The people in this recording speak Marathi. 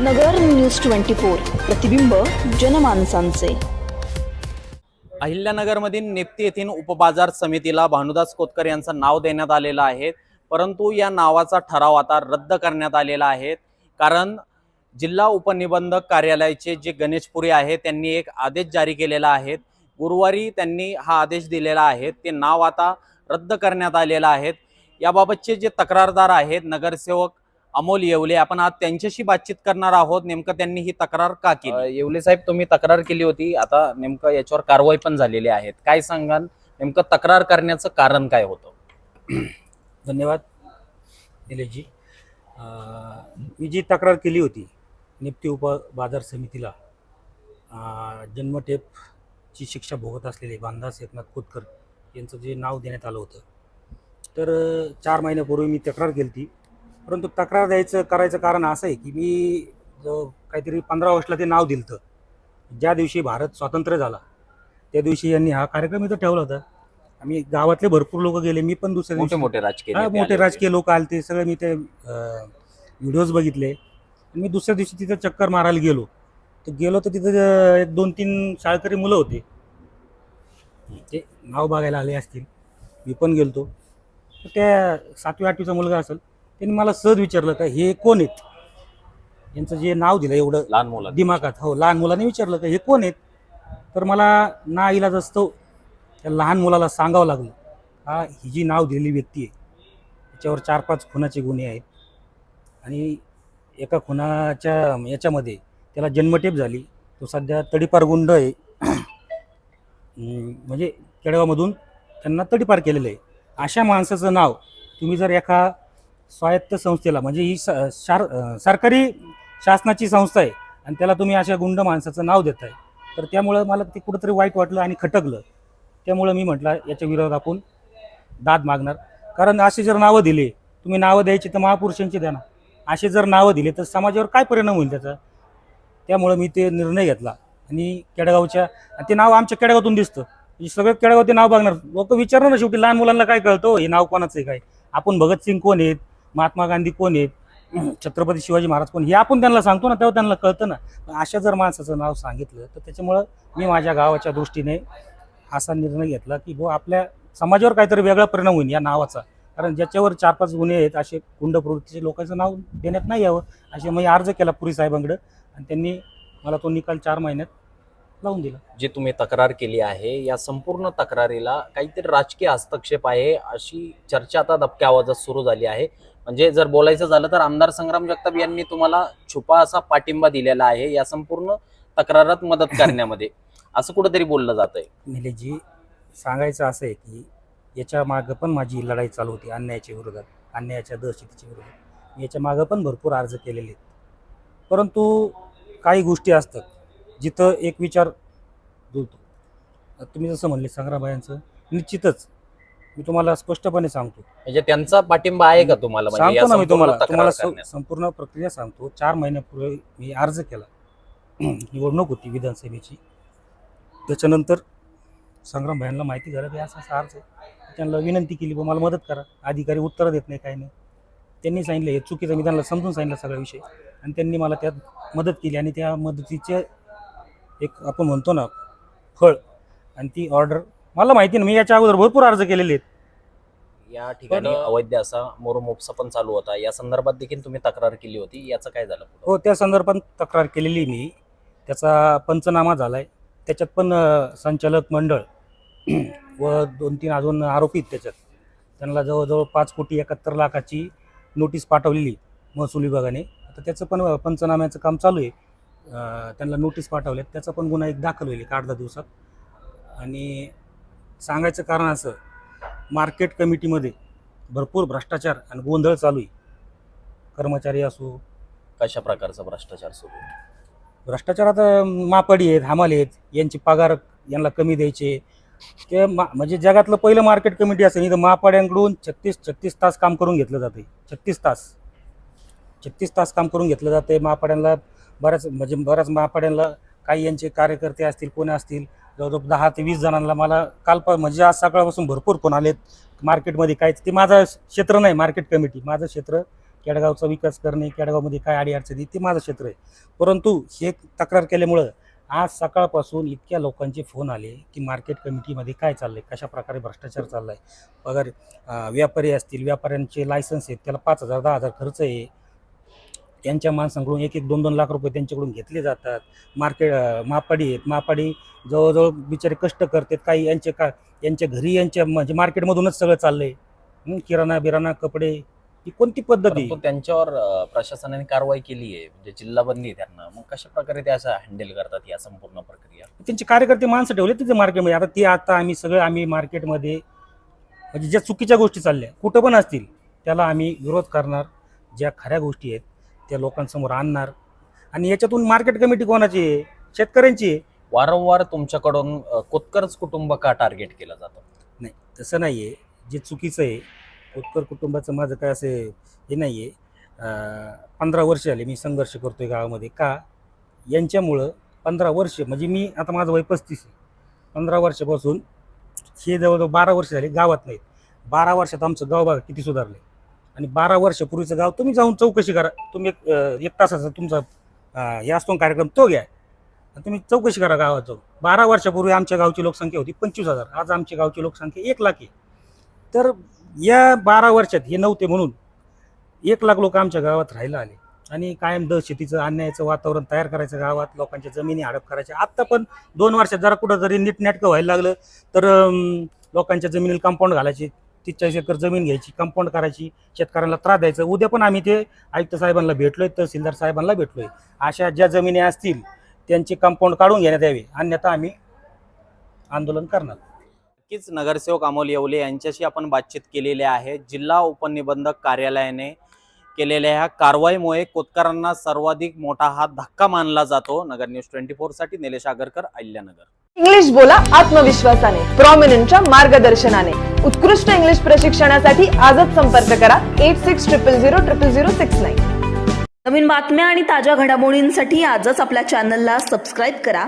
नगर न्यूज ट्वेंटी फोर प्रतिबिंब जनमानसांचे. अहिल्यानगरमधील नेप्ती येथील उपबाजार समितीला भानुदास कोतकर यांचं नाव देण्यात आलेलं आहे. परंतु या नावाचा ठराव आता रद्द करण्यात आलेला आहे. कारण जिल्हा उपनिबंधक कार्यालयाचे जे गणेशपुरी आहे त्यांनी एक आदेश जारी केलेला आहे. गुरुवारी त्यांनी हा आदेश दिलेला आहे. ते नाव आता रद्द करण्यात आलेलं आहे. याबाबतचे जे तक्रारदार आहेत नगरसेवक अमोल येवले आपण आज त्यांच्याशी बातचीत करणार आहोत. नेमकं त्यांनी ही तक्रार का केली? येवले साहेब तुम्ही तक्रार केली होती. आता नेमकं याच्यावर कारवाई पण झालेली आहेत. काय सांगाल? नेमकं तक्रार करण्याचं कारण काय होतं? धन्यवाद निलेशजी. अं, मी जी तक्रार केली होती निप्ती उप बाजार समितीला जन्मटेपची शिक्षा भोगत असलेले बांधास एकनाथ खोतकर यांचं जे नाव देण्यात आलं होतं. तर चार महिन्यापूर्वी मी तक्रार केली होती. परंतु तक्रार द्यायचं करायचं कारण असं आहे की मी जो काहीतरी पंधरा ऑगस्टला ते नाव दिलं ज्या दिवशी भारत स्वातंत्र्य झाला त्या दिवशी यांनी हा कार्यक्रम इथं ठेवला होता. आम्ही गावातले भरपूर लोक गेले मी पण दुसऱ्या मोठे दिवशी मोठे राजकीय हा नेते मोठे आले राजकीय लोक आले ते सगळे मी ते व्हिडिओज बघितले. आणि मी दुसऱ्या दिवशी तिथं चक्कर मारायला गेलो. तर गेलो तर तिथं अं, एक दोन तीन शाळकरी मुलं होते. ते नाव बघायला आले असतील. मी पण गेलतो. तर त्या सातवी आठवीचा मुलगा असेल. त्यांनी मला सहज विचारलं का हे कोण आहेत? यांचं जे नाव दिलं एवढं लहान मुलं दिमागात. हो लहान मुलाने विचारलं का हे कोण आहेत? तर मला ना इलाज असतो त्या लहान मुलाला सांगावं लागलं हा ही जी नाव दिलेली व्यक्ती आहे त्याच्यावर चार पाच खुनाचे गुन्हे आहेत आणि एका खुनाच्या याच्यामध्ये त्याला जन्मटेप झाली तो सध्या तडीपार गुंड आहे. म्हणजे केळगावमधून त्यांना तडीपार केलेलं आहे. अशा माणसाचं नाव तुम्ही जर एका स्वायत्त संस्थेला म्हणजे ही स- शार सरकारी शासनाची संस्था आहे आणि त्याला तुम्ही अशा गुंड माणसाचं नाव देताय. तर त्यामुळं मला ते कुठंतरी वाईट वाटलं आणि खटकलं. त्यामुळं मी म्हटलं याच्या विरोधात आपण दाद मागणार. कारण असे जर नावं दिले तुम्ही नावं द्यायची तर महापुरुषांची द्या ना. असे जर नावं दिले तर समाजावर काय परिणाम होईल त्याचा? त्यामुळं मी ते निर्णय घेतला. आणि केडगावच्या ते नाव आमच्या केडगावातून दिसतं. म्हणजे सगळं केडगाव ते नाव बघणार. लोक विचारणार ना शेवटी लहान मुलांना काय कळतं? हे नाव कोणाचं आहे काय? आपण भगतसिंग कोण आहेत? महात्मा गांधी कोण आहेत? छत्रपती शिवाजी महाराज कोण हे आपण त्यांना सांगतो ना तेव्हा त्यांना कळतं ना. पण अशा जर माणसाचं नाव सांगितलं तर त्याच्यामुळं मी माझ्या गावाच्या दृष्टीने असा निर्णय घेतला की भाऊ आपल्या समाजावर काहीतरी वेगळा परिणाम होईल या नावाचा. कारण ज्याच्यावर चार पाच गुन्हे आहेत असे गुंड प्रवृत्तीचे लोकांचं नाव देण्यात नाही यावं. असे मी अर्ज केला पुरी साहेबांकडं आणि त्यांनी मला तो निकाल चार महिन्यात लावून दिला. जे तुम्ही तक्रार केली आहे या संपूर्ण तक्रारीला काहीतरी राजकीय हस्तक्षेप आहे अशी चर्चा आता दबक्या आवाजात सुरू झाली आहे. म्हणजे जर बोलायचं झालं तर आमदार संग्राम जगताप यांनी तुम्हाला छुपा असा पाठिंबा दिलेला आहे या संपूर्ण तक्रारात मदत करण्यामध्ये. असं कुठंतरी बोललं जात आहे निलेशजी सांगायचं असं आहे की याच्या मागं पण माझी लढाई चालू होती अन्यायाच्या विरोधात अन्यायाच्या दहशतीच्या विरोधात. याच्या मागं पण भरपूर अर्ज केलेले आहेत. परंतु काही गोष्टी असतात जिथं एक विचार जुळतो. तुम्ही जसं म्हणले संग्रामबायांचं निश्चितच मी तुम्हाला स्पष्टपणे सांगतो. म्हणजे त्यांचा पाठिंबा आहे का तुम्हाला? म्हणजे या सांगतो ना मी संपूर्ण तुम्हाला. तक्रार तुम्हाला स- करण्यात? संपूर्ण प्रक्रिया सांगतो. चार महिन्यापूर्वी मी अर्ज केला. निवडणूक होती विधानसभेची. त्याच्यानंतर संग्राम भाईंना माहिती झालं की असा असा अर्ज आहे. त्यांना विनंती केली बा मला मदत करा. अधिकारी उत्तरं देत नाही काही नाही. त्यांनी सांगितलं हे चुकीचं मी त्यांना समजून सांगितलं सगळा विषय. आणि त्यांनी मला त्यात मदत केली आणि त्या मदतीचे एक आपण म्हणतो ना फळ आणि ती ऑर्डर मला माहिती नाही मी याच्या अगोदर भरपूर अर्ज केलेले आहेत. या ठिकाणी पण- अवैध असा मोरमोपसा पण चालू होता. या संदर्भात देखील तुम्ही तक्रार केली होती. याचं काय झालं पुढं? हो त्या संदर्भात तक्रार केलेली मी. त्याचा पंचनामा झाला आहे त्याच्यात पण अ, संचालक मंडळ व दोन तीन अजून आरोपी आहेत त्याच्यात. त्यांना जवळजवळ पाच कोटी एकाहत्तर लाखाची नोटीस पाठवलेली महसूल विभागाने. आता त्याचं पण अ, पंचनाम्याचं काम चालू आहे. अ, त्यांना नोटीस पाठवले त्याचा पण गुन्हा एक दाखल होईल एक आठ दहा दिवसात. आणि सांगायचं कारण असं मार्केट कमिटीमध्ये भरपूर भ्रष्टाचार आणि गोंधळ चालू आहे. कर्मचारी असो कशा प्रकारचा भ्रष्टाचार सुरू आहे? भ्रष्टाचार आता मापाडी आहेत हमाले आहेत यांचे पगार यांना कमी द्यायचे. ते मा म्हणजे जगातलं पहिलं मार्केट कमिटी असेल इथं मापाड्यांकडून छत्तीस छत्तीस तास काम करून घेतलं जाते छत्तीस तास. छत्तीस तास काम करून घेतलं जाते मापाड्यांना बऱ्याच म्हणजे बऱ्याच मापाड्यांना काही यांचे कार्यकर्ते असतील कोणी असतील जवळजवळ दहा ते वीस जणांना मला काल प- म्हणजे आज सकाळपासून भरपूर फोन आलेत. मार्केटमध्ये काय ते माझं क्षेत्र नाही मार्केट कमिटी. माझं क्षेत्र केडगावचा विकास करणे केडगावमध्ये काय अडीअडचणी ते माझं क्षेत्र आहे. परंतु हे तक्रार केल्यामुळं आज सकाळपासून इतक्या लोकांचे फोन आले की मार्केट कमिटीमध्ये काय चाललंय कशा प्रकारे भ्रष्टाचार चाललाय. पगार अं, व्यापारी असतील व्यापाऱ्यांचे लायसन्स आहेत त्याला पाच हजार दहा हजार खर्च आहे. त्यांच्या माणसांकडून एक एक दोन दोन लाख रुपये त्यांच्याकडून घेतले जातात. मार्केट मापाडी आहेत. मापाडी जवळजवळ बिचारे कष्ट करतात. काही यांचे का यांच्या घरी यांच्या म्हणजे मार्केटमधूनच सगळं चाललंय. हं, किराणा बिराणा कपडे ही कोणती पद्धत? परंतु त्यांच्यावर अं, प्रशासनाने कारवाई केली आहे. म्हणजे जिल्हा बंदी आहे त्यांना. मग कशा प्रकारे ते असं हँडल करतात या संपूर्ण प्रक्रिया? त्यांचे कार्यकर्ते माणसं ठेवले तिथे मार्केटमध्ये. आता ते आता आम्ही सगळं आम्ही मार्केटमध्ये म्हणजे ज्या चुकीच्या गोष्टी चालल्या कुठं पण असतील त्याला आम्ही विरोध करणार. ज्या खऱ्या गोष्टी आहेत त्या लोकांसमोर आणणार? आणि याच्यातून मार्केट कमिटी कोणाची आहे? शेतकऱ्यांची आहे. वारंवार तुमच्याकडून अं, कोतकरच कुटुंब का टार्गेट केलं जातं? नाही तसं नाही आहे जे चुकीचं आहे उत्तर कुटुंबाचं माझं काय असं हे नाही आहे पंधरा वर्ष झाले मी संघर्ष करतोय गावामध्ये. का? यांच्यामुळं पंधरा वर्ष म्हणजे मी आता माझं वय पस्तीस आहे. पंधरा वर्षापासून हे जवळजवळ बारा वर्ष झाले गावात नाहीत. बारा वर्षात आमचं गाव बघा किती सुधारले आणि बारा वर्षापूर्वीचं गाव तुम्ही जाऊन चौकशी करा. तुम्ही एक अं, एक तासाचा तुमचा अं, हे असतो ना कार्यक्रम तो घ्या. आणि तुम्ही चौकशी करा गावात जाऊन. बारा वर्षापूर्वी आमच्या गावची लोकसंख्या होती पंचवीस हजार. आज आमच्या गावची लोकसंख्या एक लाख आहे. तर या बारा वर्षात हे नव्हते म्हणून एक लाख लोक आमच्या गावात राहायला आले. आणि कायम दहशतीचं अन्यायाचं वातावरण तयार करायचं गावात लोकांच्या जमिनी हडप करायच्या. आत्ता पण दोन वर्षात जरा कुठं जरी नीटनेटकं व्हायला लागलं तर अं, लोकांच्या जमिनीला कंपाऊंड घालायची. तीस चाळीस एकर जमीन घ्यायची कंपाऊंड करायची शेतकऱ्यांना त्रास द्यायचा. उद्या पण आम्ही ते आयुक्त साहेबांना भेटलोय तहसीलदार साहेबांना भेटलोय. अशा ज्या जमिनी असतील त्यांचे कंपाऊंड काढून घेण्यात यावे. अन्यथा आम्ही आंदोलन करणार. नक्कीच नगरसेवक अमोल येवले यांच्याशी आपण बातचीत केलेली आहे. जिल्हा उपनिबंधक कार्यालयाने केलेल्या ह्या कारवाईमुळे कोतकरांना सर्वाधिक मोठा हा धक्का मानला जातो. नगर न्यूज ट्वेंटी फोरसाठी निलेश आगरकर अहिल्यानगर. इंग्लिश बोला आत्मविश्वासाने प्रॉमिनंटच्या मार्गदर्शनाने. उत्कृष्ट इंग्लिश प्रशिक्षणासाठी आजच संपर्क करा eight six triple zero triple zero six nine नवीन बातम्या आणि ताज्या घडामोडींसाठी आजच आपल्या चॅनलला सबस्क्राईब करा.